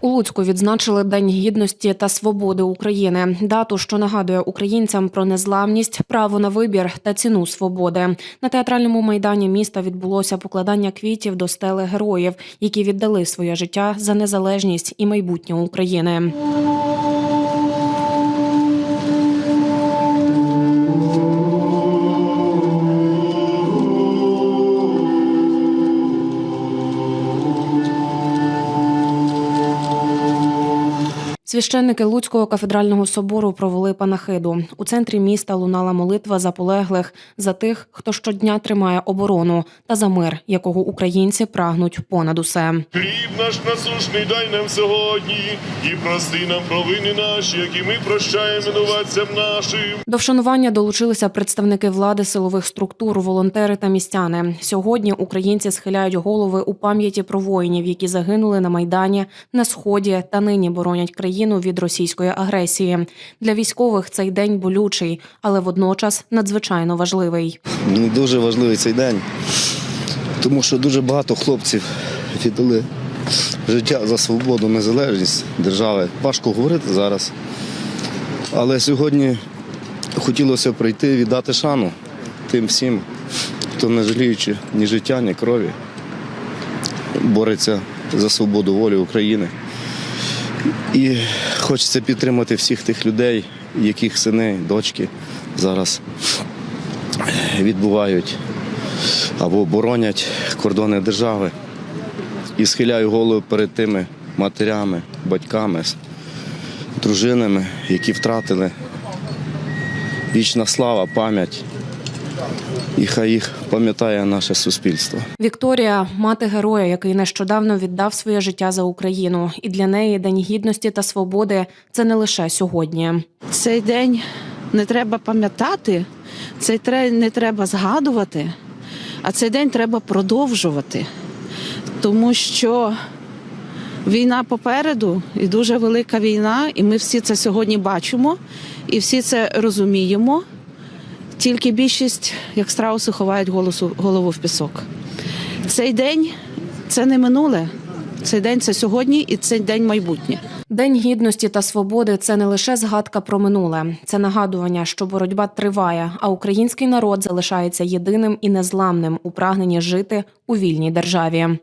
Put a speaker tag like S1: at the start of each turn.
S1: У Луцьку відзначили День гідності та свободи України, дату, що нагадує українцям про незламність, право на вибір та ціну свободи. На театральному майдані міста відбулося покладання квітів до стели героїв, які віддали своє життя за незалежність і майбутнє України. Священники Луцького кафедрального собору провели панахиду. У центрі міста лунала молитва за полеглих, за тих, хто щодня тримає оборону, та за мир, якого українці прагнуть понад усе.
S2: Хліб наш насушний дай нам сьогодні, і прости нам провини наші, які ми прощаємо винуватцям нашим.
S1: До вшанування долучилися представники влади, силових структур, волонтери та містяни. Сьогодні українці схиляють голови у пам'яті про воїнів, які загинули на майдані на сході та нині боронять країну від російської агресії. Для військових цей день болючий, але водночас надзвичайно важливий.
S3: Мені дуже важливий цей день, тому що дуже багато хлопців віддали життя за свободу, незалежність держави. Важко говорити зараз. Але сьогодні хотілося прийти віддати шану тим всім, хто не жаліючи ні життя, ні крові, бореться за свободу волі України. І хочеться підтримати всіх тих людей, яких сини, дочки зараз відбувають або боронять кордони держави. І схиляю голову перед тими матерями, батьками, дружинами, які втратили вічна слава, пам'ять. І хай їх пам'ятає наше суспільство.
S1: Вікторія мати героя, який нещодавно віддав своє життя за Україну, і для неї День гідності та свободи це не лише сьогодні.
S4: Цей день не треба пам'ятати, цей день не треба згадувати, а цей день треба продовжувати. Тому що війна попереду і дуже велика війна, і ми всі це сьогодні бачимо і всі це розуміємо. Тільки більшість, як страуси, ховають голосу, голову в пісок. Цей день це не минуле. Цей день це сьогодні і цей день майбутнє.
S1: День гідності та свободи це не лише згадка про минуле, це нагадування, що боротьба триває, а український народ залишається єдиним і незламним у прагненні жити у вільній державі.